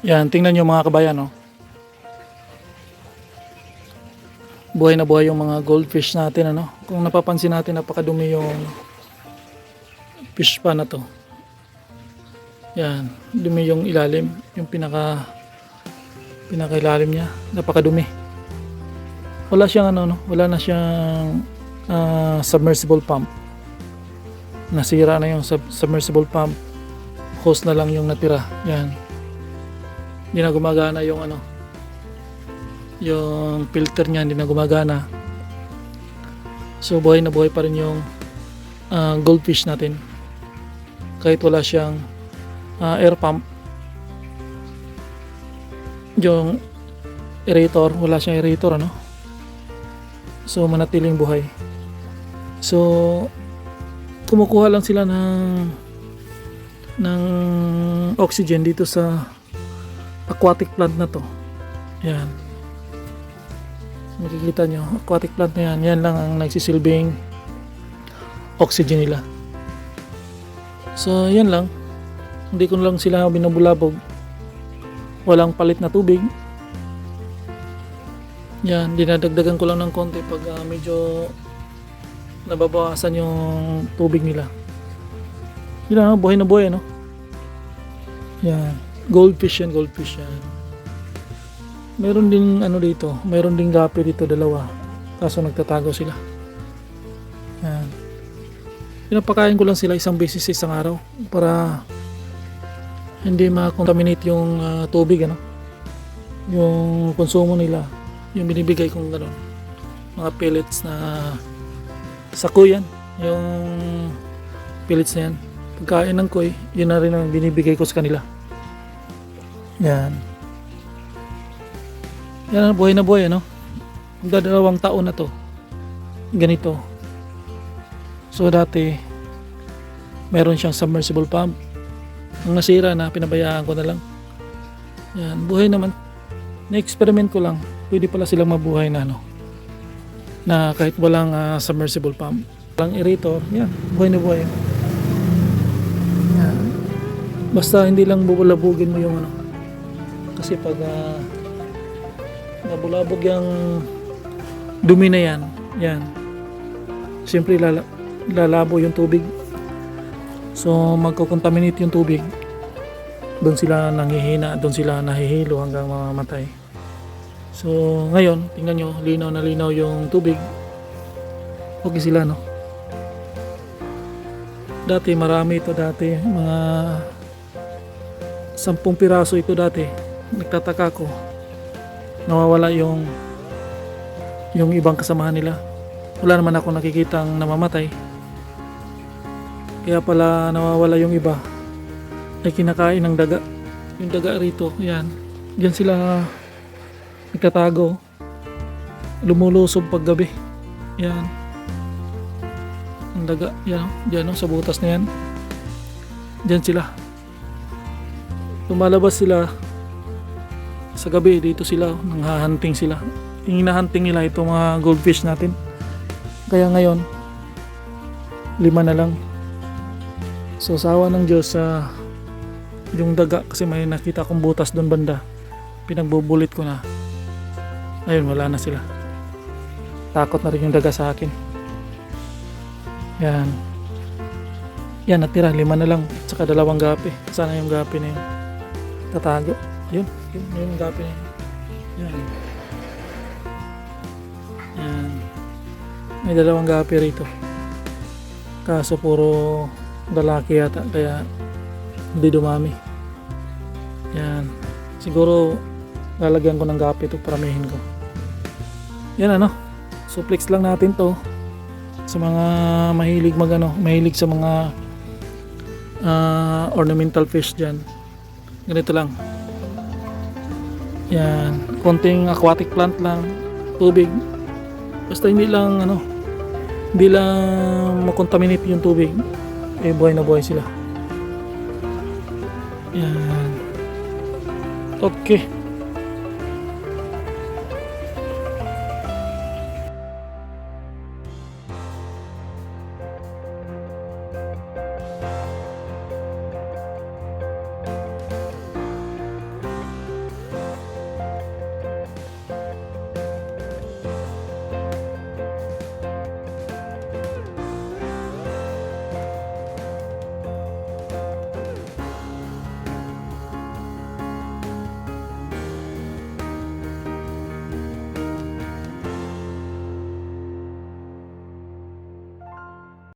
Yan, tingnan nyo mga kabayan, no? Buhay na buhay yung mga goldfish natin, ano? Kung napapansin natin, napakadumi yung fish pa na to. Yan, dumi yung ilalim, yung pinaka pinakailalim niya, napakadumi. Wala siyang ano, no? Wala na siyang ah, submersible pump. Nasira na yung sub- submersible pump. Hose na lang yung natira. Yan. Hindi na gumagana yung ano, yung filter niya hindi na gumagana. So buhay na buhay pa rin yung ah, goldfish natin. Kahit wala siyang ah, air pump. Yung aerator, wala siyang aerator ano. So manatiling buhay. So kumukuha lang sila ng ng oxygen dito sa aquatic plant na to. Yan. Makikita nyo, aquatic plant na yan. Yan lang ang nagsisilbing oxygen nila. So, yan lang. Hindi ko lang sila binabulabog. Walang palit na tubig. Yan, dinadagdagan ko lang ng konti pag ah, medyo nababawasan yung tubig nila. Yun lang, buhay na buhay, no? Yan. Goldfish yan, goldfish yan. Meron din ano dito, meron din gapi dito dalawa. Kaso nagtatago sila. Yan. Pinapakain ko lang sila isang beses sa isang araw para hindi ma-contaminate yung ah, tubig ano. Yung konsumo nila, yung binibigay kong gano'n. Mga pellets na sako yan. Yung pellets na yan. Pagkain ng koy, yun na rin ang binibigay ko sa kanila. Yan. Yan buhay na buhay, ano? Dalawang taon na to. Ganito. So dati, meron siyang submersible pump. Ang nasira na, pinabayaan ko na lang. Yan, buhay naman. Na-experiment ko lang. Pwede pala silang mabuhay na, ano? Na kahit walang ah, submersible pump. Walang aerator, yan, buhay na buhay. Yan. Basta hindi lang bubulabugin mo yung ano. Kasi pag ah, nabulabog yung dumi na yan, yan. Siyempre lala, lalabo yung tubig. So magko-contaminate yung tubig. Doon sila nanghihina, doon sila nahihilo hanggang mamamatay. So ngayon, tingnan nyo, linaw na linaw yung tubig. Okay sila no. Dati marami ito dati, mga sampung piraso ito dati. Nagtataka ko. Nawawala yung yung ibang kasamahan nila. Wala naman ako nakikitang namamatay. Kaya pala nawawala yung iba. Ay kinakain ng daga. Yung daga rito, yan. Diyan sila nagtatago. Lumulusob paggabi. Yan. Ang daga, yan. Diyan oh, sa butas na yan. Diyan sila. Lumalabas sila sa gabi dito sila nanghahunting sila. Hinahunting nila itong mga goldfish natin. Kaya ngayon lima na lang. So sawa ng Diyos sa yung daga kasi may nakita kong butas doon banda pinagbubulit ko na. Ayun wala na sila. Takot na rin yung daga sa akin. Yan. Yan natira. Lima na lang. Tsaka dalawang gapi. Sana yung gapi na yun. Tatago yun, yun, yun yung gapi na yun. Yan. Yan. May dalawang gapi rito. Kaso puro lalaki yata, kaya hindi dumami. Yan. Siguro lalagyan ko ng gapi ito, paramihin ko. Yan ano, suplex lang natin to sa mga mahilig magano, mahilig sa mga ah, ornamental fish dyan. Ganito lang. Yan, konting aquatic plant lang, tubig. Basta hindi lang ano, hindi lang makontaminate yung tubig. Eh buhay na buhay sila. Yan. Okay.